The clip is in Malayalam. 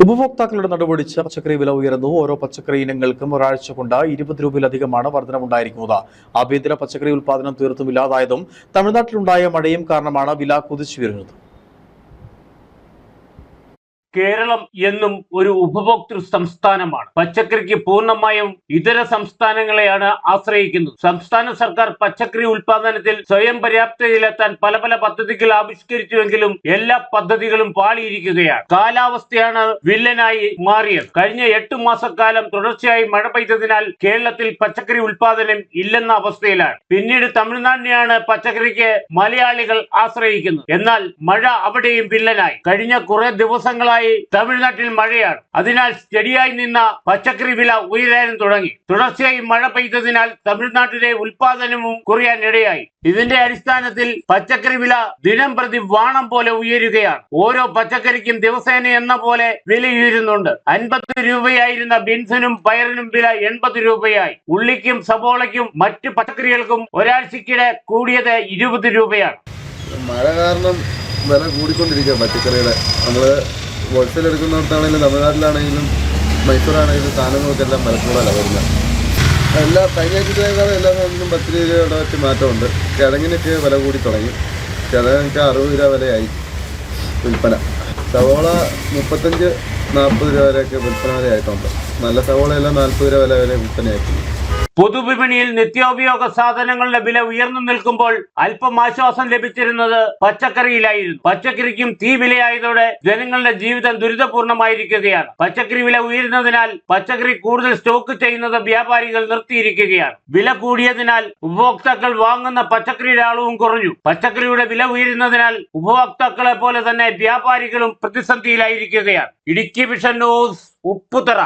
ഉപഭോക്താക്കളുടെ നടുപൊടിച്ച് പച്ചക്കറി വില ഉയർന്നു ഓരോ പച്ചക്കറി ഇനങ്ങൾക്കും ഒരാഴ്ച കൊണ്ട് ഇരുപത് രൂപയിലധികമാണ് വർധനമുണ്ടായിരിക്കുന്നത് ആഭ്യന്തര പച്ചക്കറി ഉൽപ്പാദനം തീർത്തും ഇല്ലാതായതും തമിഴ്നാട്ടിലുണ്ടായ മഴയും കാരണമാണ് വില കുതിച്ചുയരുന്നത് കേരളം എന്നും ഒരു ഉപഭോക്തൃ സംസ്ഥാനമാണ്. പച്ചക്കറിക്ക് പൂർണമായും ഇതര സംസ്ഥാനങ്ങളെയാണ് ആശ്രയിക്കുന്നത്. സംസ്ഥാന സർക്കാർ പച്ചക്കറി ഉൽപാദനത്തിൽ സ്വയം പര്യാപ്തതയിലെത്താൻ പല പല പദ്ധതികൾ ആവിഷ്കരിച്ചുവെങ്കിലും എല്ലാ പദ്ധതികളും പാളിയിരിക്കുകയാണ്. കാലാവസ്ഥയാണ് വില്ലനായി മാറിയത്. കഴിഞ്ഞ എട്ട് മാസക്കാലം തുടർച്ചയായി മഴ പെയ്തതിനാൽ കേരളത്തിൽ പച്ചക്കറി ഉൽപാദനം ഇല്ലെന്ന അവസ്ഥയിലാണ്. പിന്നീട് തമിഴ്നാടിനെയാണ് പച്ചക്കറിക്ക് മലയാളികൾ ആശ്രയിക്കുന്നത്. എന്നാൽ മഴ അവിടെയും വില്ലനായി. കഴിഞ്ഞ കുറെ ദിവസങ്ങളായി തമിഴ്നാട്ടിൽ മഴയാണ്. അതിനാൽ സ്റ്റഡിയായി നിന്ന പച്ചക്കറി വില ഉയരാനും തുടങ്ങി. തുടർച്ചയായി മഴ പെയ്തതിനാൽ തമിഴ്നാട്ടിലെ ഉൽപാദനവും കുറയാൻ ഇടയായി ഇതിന്റെ അടിസ്ഥാനത്തിൽ പച്ചക്കറി വില ദിനം പ്രതി വാണം പോലെ ഉയരുകയാണ്. ഓരോ പച്ചക്കറിക്കും ദിവസേന എന്ന പോലെ വില ഉയരുന്നുണ്ട് അൻപത് രൂപയായിരുന്ന ബീൻസിനും പയറിനും വില എൺപത് രൂപയായി. ഉള്ളിക്കും സബോളയ്ക്കും മറ്റ് പച്ചക്കറികൾക്കും ഒരാഴ്ചക്കിടെ കൂടിയത് ഇരുപത് രൂപയാണ്. മഴ കാരണം വില കൂടിക്കൊണ്ടിരിക്കുക പച്ചക്കറിയുടെ. നമ്മൾ ഹോൾസെയിൽ എടുക്കുന്നിടത്താണെങ്കിലും തമിഴ്നാട്ടിലാണെങ്കിലും മൈസൂരാണെങ്കിലും സാധനങ്ങൾക്കെല്ലാം കൂടുതലാണ് വരുന്നത് എല്ലാ കഴിഞ്ഞ എല്ലാ സാധനത്തിനും പത്ത് രൂപയുടെ വെച്ച് മാറ്റമുണ്ട്. കിഴങ്ങിനൊക്കെ വില കൂടി തുടങ്ങി. കിഴങ്ങൊക്കെ അറുപത് രൂപ വിലയായി വിൽപ്പന. സവോള മുപ്പത്തഞ്ച് നാൽപ്പത് രൂപ വരെയൊക്കെ വിൽപ്പന വിലയായിട്ടുണ്ട് നല്ല സവോളയെല്ലാം നാൽപ്പത് രൂപ വില വരെ വിൽപ്പനയായിട്ടുണ്ട്. പൊതുവിപണിയിൽ നിത്യോപയോഗ സാധനങ്ങളുടെ വില ഉയർന്നു നിൽക്കുമ്പോൾ അല്പം ആശ്വാസം ലഭിച്ചിരുന്നത് പച്ചക്കറിയിലായിരുന്നു. പച്ചക്കറിക്കും തീ വിലയായതോടെ ജനങ്ങളുടെ ജീവിതം ദുരിതപൂർണമായിരിക്കുകയാണ്. പച്ചക്കറി വില ഉയരുന്നതിനാൽ പച്ചക്കറി കൂടുതൽ സ്റ്റോക്ക് ചെയ്യുന്നത് വ്യാപാരികൾ നിർത്തിയിരിക്കുകയാണ്. വില കൂടിയതിനാൽ ഉപഭോക്താക്കൾ വാങ്ങുന്ന പച്ചക്കറിയുടെ അളവും കുറഞ്ഞു. പച്ചക്കറിയുടെ വില ഉയരുന്നതിനാൽ ഉപഭോക്താക്കളെ പോലെ തന്നെ വ്യാപാരികളും പ്രതിസന്ധിയിലായിരിക്കുകയാണ്. Idukki vision news Upputhara.